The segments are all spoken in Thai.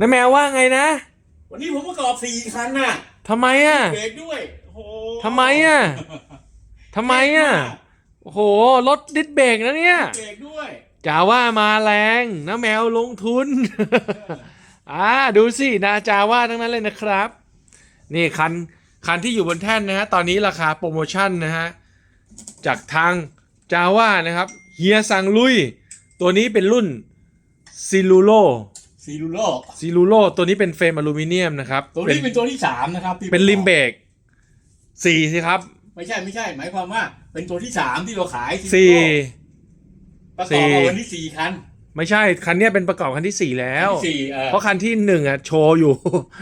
น้าแมวว่าไงนะวันนี้ผมประกอบสี่คันน่ะทำไมอะเบรกด้วยโอ้โหทำไมอะทำไมอะโอ้โหรถดิสเบรกนะเนี่ยเบรกด้วยจาว่ามาแรงน้าแมวลงทุนอ่าดูสินาจาว่าทั้งนั้นเลยนะครับ นี่คันคันที่อยู่บนแท่นนะฮะตอนนี้ราคาโปรโมชั่นนะฮะจากทางจาว่านะครับเฮียสังลุย ตัวนี้เป็นรุ่นซิลูโล ซีรูโลซิลูโลตัวนี้เป็นเฟรมอลูมิเนียมนะครับตัวนี้เป็นตัวที่สามนะครับที่เป็นริมเบรกสี่สิครับ ไม่ใช่ไม่ใช่ หมายความว่า เป็นตัวที่สามที่เราขาย Zero สี่ประสี่กอบมาวันที่สี่คันไม่ใช่ คันเนี้ยเป็นประกอบคันที่สี่แล้ว ที่สี่เออเพราะคันที่หนึ่งอะโชว์อยู่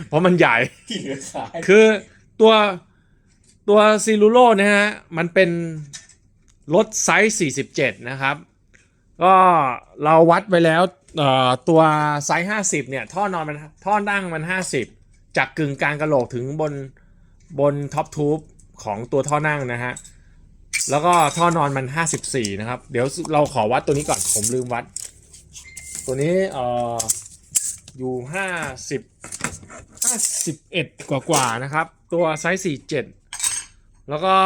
เพราะมันใหญ่ ที่เหลือขายคือตัวตัวซีรูโร่นะฮะ มันเป็นรถไซส์ 47 นะครับ ก็เราวัดไว้แล้วเอ่อ ตัวไซส์50เนี่ย ท่อนอนมันท่อนั่งมัน50จากกึ่งกลางกระโหลกถึงบนบนท็อปทูบของตัวท่อนั่งนะฮะ แล้วก็ท่อนอนมัน 54 นะครับ เดี๋ยวเราขอวัดตัวนี้ก่อน ผมลืมวัด ตัวนี้เอ่ออยู่ 50 51 กว่ากว่านะครับ ตัวไซส์ 47 แล้วก็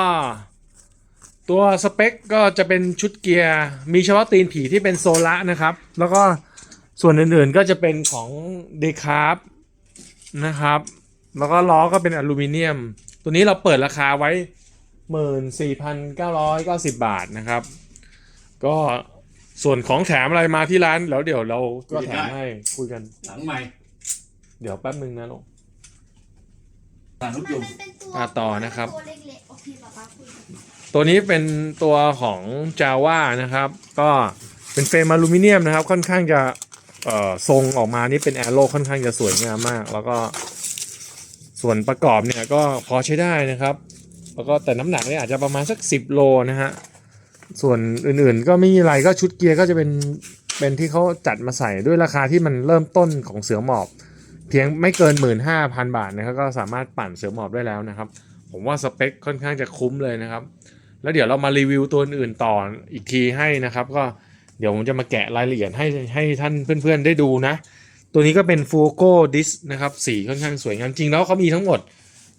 ตัวสเปคก็จะเป็นชุดเกียร์ มีเฉพาะตีนผีที่เป็นโซล่านะครับ แล้วก็ ส่วนอื่นๆก็จะเป็นของเดคาร์นะครับ แล้วก็ล้อก็เป็นอลูมิเนียม ตัวนี้เราเปิดราคาไว้ 14,990 บาทนะครับ ก็ส่วนของแถมอะไรมาที่ร้านแล้วเดี๋ยวเราก็แถมให้คุยกัน หลังใหม่เดี๋ยวแป๊บนึงนะลูก หลังรถยนต์อะต่อนะครับ ตัวเล็กๆโอเคป๊าป๊าคุยกันตัวนี้เป็นตัวของ Java นะครับ ก็เป็นเฟรมอลูมิเนียมนะครับ ค่อนข้างจะ เอ่อทรงออกมานี่เป็นแอโร่ค่อนข้างจะสวยงามมาก แล้วก็ส่วนประกอบเนี่ยก็พอใช้ได้นะครับ แล้วก็แต่น้ำหนักเนี่ยอาจจะประมาณสัก 10 โลนะฮะส่วนอื่นๆ ก็ไม่มีอะไรก็ชุดเกียร์ก็จะเป็นเป็นที่เขาจัดมาใส่ด้วยราคาที่มันเริ่มต้นของเสือหมอบ เพียงไม่เกิน 15,000 บาทนะครับก็สามารถปั่นเสือหมอบได้แล้วนะครับ ผมว่าสเปคค่อนข้างจะคุ้มเลยนะครับ แล้วเดี๋ยวเรามารีวิวตัวอื่นต่ออีกทีให้นะครับ ก็ เดี๋ยวผมจะมาแกะรายละเอียดให้ให้ท่านเพื่อนๆได้ดูนะ ตัวนี้ก็เป็นฟูโก้ดิสนะครับสีค่อนข้างสวยงามจริงแล้วเขามีทั้งหมด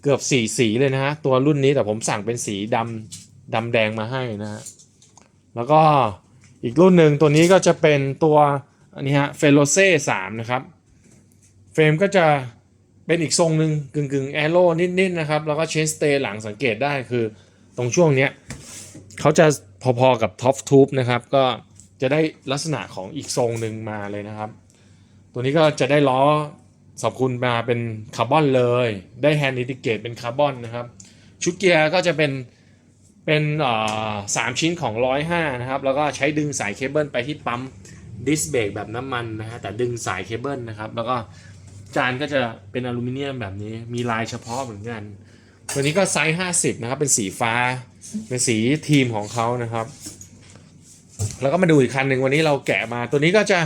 เกือบสีสีเลยนะฮะตัวรุ่นนี้แต่ผมสั่งเป็นสีดำดำแดงมาให้นะฮะแล้วก็อีกรุ่นหนึ่งตัวนี้ก็จะเป็นตัวอันนี้ฮะเฟโลเซ่สามนะครับเฟรมก็จะเป็นอีกทรงหนึ่งกึ่งกึ่งแอโร่นิดๆนะครับ แล้วก็เชนสเตย์หลังสังเกตได้คือตรงช่วงเนี้ยเขาจะพอๆกับท็อปทูบนะครับ ก็ จะได้ลักษณะของอีกทรงหนึ่งมาเลยนะครับ ตัวนี้ก็จะได้ล้อสอบคุณมาเป็นคาร์บอนเลย ได้แฮนด์อินดิเกตเป็นคาร์บอนนะครับ ชุดเกียร์ก็จะเป็นเป็นอ่อสามชิ้นของ 105 นะครับ แล้วก็ใช้ดึงสายเคเบิลไปที่ปั๊มดิสเบรกแบบน้ำมันนะฮะแต่ดึงสายเคเบิลนะครับ แล้วก็จานก็จะเป็นอลูมิเนียมแบบนี้มีลายเฉพาะเหมือนกัน ตัวนี้ก็ไซส์ 50 นะครับ เป็นสีฟ้า เป็นสีทีมของเขานะครับ แล้วก็มาดูอีกคันหนึ่งวันนี้เราแกะมาตัวนี้ก็จะ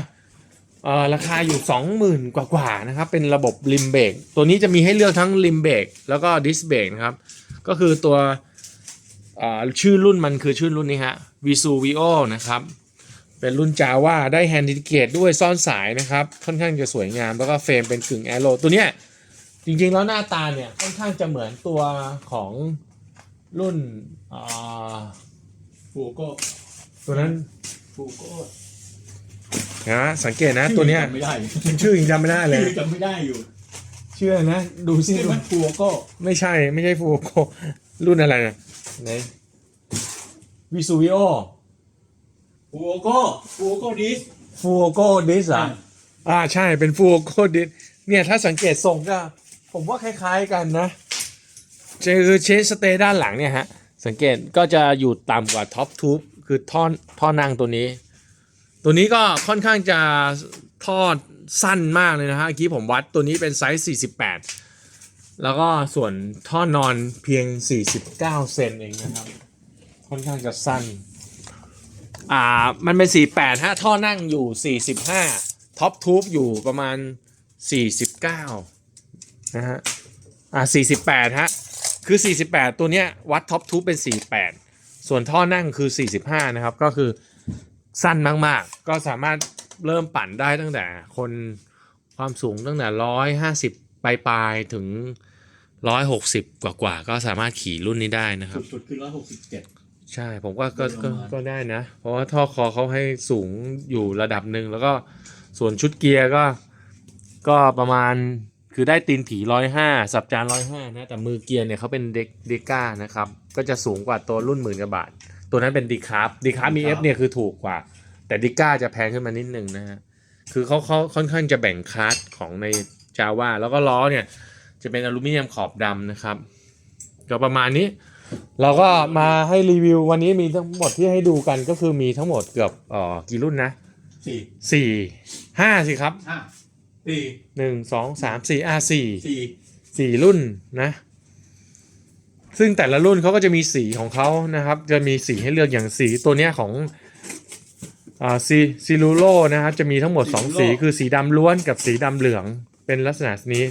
ราคาอยู่ 20,000 กว่าๆนะครับ เป็นระบบริมเบรกตัวนี้จะมีให้เลือกทั้งริมเบรกแล้วก็ดิสเบรกนะครับ ก็คือตัวชื่อรุ่นมันคือชื่อรุ่นนี้ฮะ Visu Vio นะครับ เป็นรุ่น Java ได้แฮนด์ดิเกตด้วยซ่อนสายนะครับ ค่อนข้างจะสวยงาม แล้วก็เฟรมเป็นกึ่งแอโรตัวเนี้ยจริงๆแล้วหน้าตาเนี่ยค่อนข้างจะเหมือนตัวของรุ่นฟูโก ตัวนั้นฟูโก้นะสังเกตนะ ตัวเนี้ยจำไม่ได้ชื่อยังจำไม่ได้เลยชื่อจำไม่ได้อยู่ชื่ออะไรนะ ดูสินี่มันฟูโก้ไม่ใช่ไม่ใช่ฟูโกรุ่นอะไรนะไหนวิซูวิโอฟูโก้ฟูโก้ดิสฟูโกดิสอะอ่าใช่เป็นฟูโกดิสเนี่ยถ้าสังเกตทรงก็ ผมว่าคล้ายๆกันนะคือเชสสเตย์ด้านหลังเนี่ยฮะ สังเกตก็จะอยู่ต่ำกว่าท็อปทูบ คือท่อท่อนั่งตัวนี้ ตัวนี้ก็ค่อนข้างจะท่อสั้นมากเลยนะฮะเมื่อกี้ผมวัดตัวนี้เป็นไซส์ 48 แล้วก็ส่วนท่อนอนเพียง 49 เซนเองนะครับ ค่อนข้างจะสั้น อ่า มันเป็น 48ฮะท่อนั่งอยู่ 45 ท็อปทูบอยู่ประมาณ 49 นะฮะ อ่า 48 ฮะ คือ 48 ตัวเนี้ยวัดท็อปทูบเป็น 48 ส่วนท่อนั่งคือ 45 นะครับ ก็คือสั้นมากๆ ก็สามารถเริ่มปั่นได้ตั้งแต่คนความสูงตั้งแต่ร้อยห้าสิบปลายปลายๆถึงร้อยหกสิบกว่ากว่าๆก็สามารถขี่รุ่นนี้ได้นะครับ สุดๆคือร้อยหกสิบเจ็ดใช่ผมว่าก็ก็ประมาณก็ได้นะ เพราะว่าท่อคอเขาให้สูงอยู่ระดับหนึ่งแล้วก็ส่วนชุดเกียร์ก็ก็ประมาณ คือได้ตีนผีร้อยห้าสับจานร้อยห้านะ แต่มือเกียร์เนี่ยเขาเป็นเด็กเดก้านะครับ ก็จะสูงกว่าตัวรุ่นหมื่นกว่าบาท ตัวนั้นเป็นดีคาร์ดีคาร์มีเอฟเนี่ยคือถูกกว่า แต่ดิก้าจะแพงขึ้นมานิดนึงนะฮะ คือเขาเขาค่อนข้างจะแบ่งคลาสของในจาว่าแล้วก็ล้อเนี่ย จะเป็นอลูมิเนียมขอบดำนะครับก็ประมาณนี้ เราก็มาให้รีวิววันนี้มีทั้งหมดที่ให้ดูกันก็คือมีทั้งหมดเกือบเอ่อกี่รุ่นนะสี่สี่ห้าสิครับห้า สี่หนึ่งสองสามสี่อ่าสี่สี่สี่รุ่นนะ ซึ่งแต่ละรุ่นเขาก็จะมีสีของเขานะครับ จะมีสีให้เลือกอย่างสีตัวเนี้ยของอ่าซีซิลูโลนะครับจะมีทั้งหมด 2 สีคือสีดำล้วนกับสีดำเหลืองเป็นลักษณะนี้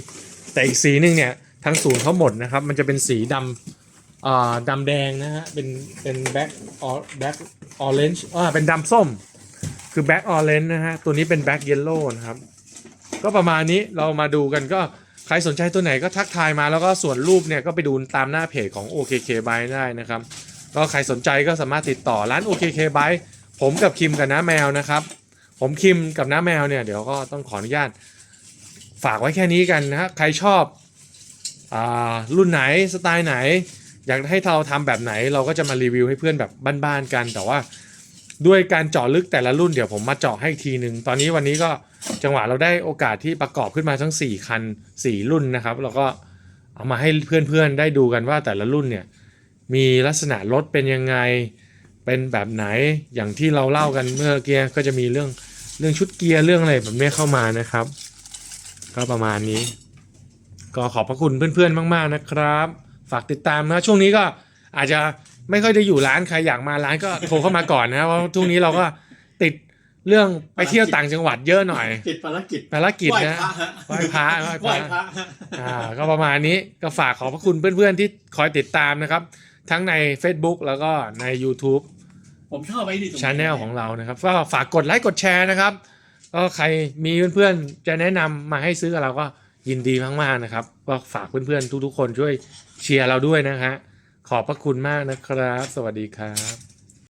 แต่อีกสีหนึ่งเนี่ยทั้งศูนย์เขาหมดนะครับ มันจะเป็นสีดำอ่าดำแดงนะฮะเป็นเป็นแบ็คออแบ็คออเรนจ์อ่าเป็นดำส้ม คือแบ็คออเรนจ์นะฮะตัวนี้เป็นแบ็คเยลโล่นะครับ ก็ประมาณนี้เรามาดูกันก็ใครสนใจตัวไหนก็ทักทายมาแล้วก็ส่วนรูปเนี่ยก็ไปดูตามหน้าเพจของ OKK b y ได้นะครับ ก็ใครสนใจก็สามารถติดต่อร้าน OKK b y ผมกับคิมกับน้าแมวนะครับ ผมคิมกับน้าแมวเนี่ยเดี๋ยวก็ต้องขออนุญาตฝากไว้แค่นี้กันนะฮะใครชอบอารุ่นไหนสไตล์ไหน อยากให้เราทำแบบไหนเราก็จะมารีวิวให้เพื่อนแบบบ้านๆกัน แต่ว่า ด้วยการเจาะลึกแต่ละรุ่นเดี๋ยวผมมาเจาะให้ทีหนึ่งตอนนี้วันนี้ก็จังหวะเราได้โอกาสที่ประกอบขึ้นมาทั้ง 4 คัน 4 รุ่นนะครับเราก็เอามาให้เพื่อนๆได้ดูกันว่าแต่ละรุ่นเนี่ยมีลักษณะรถเป็นยังไงเป็นแบบไหนอย่างที่เราเล่ากันเมื่อกี้ก็จะมีเรื่องเรื่องชุดเกียร์เรื่องอะไรแบบนี้เข้ามานะครับ ก็ประมาณนี้ ก็ขอบพระคุณเพื่อนๆมาก ๆนะครับ ฝากติดตามนะช่วงนี้ก็อาจจะ ไม่ค่อยได้อยู่ร้านใครอยากมาร้านก็โทรเข้ามาก่อนนะเพราะช่วงนี้เราก็ติดเรื่องไปเที่ยวต่างจังหวัดเยอะหน่อยติดภารกิจภารกิจไหว้นะพระฮะไหว้พระไหว้พระไหว้พระฮะอ่าก็ประมาณนี้ก็ฝากขอบพระคุณเพื่อนๆที่คอยติดตามนะครับ ทั้งใน Facebook แล้วก็ใน YouTube ผมชอบไอ้นี่ตรงช n แนลของเรานะครับก็ฝากกดไลค์กดแชร์นะครับก็ใครมีเพื่อนๆจะแนะนำมาให้ซื้อกับเราก็ยินดีมากๆนะครับ ก็ฝากเพื่อนๆทุกๆคนช่วยเชียร์เราด้วยนะฮะ ขอบพระคุณมากนะครับ สวัสดีครับ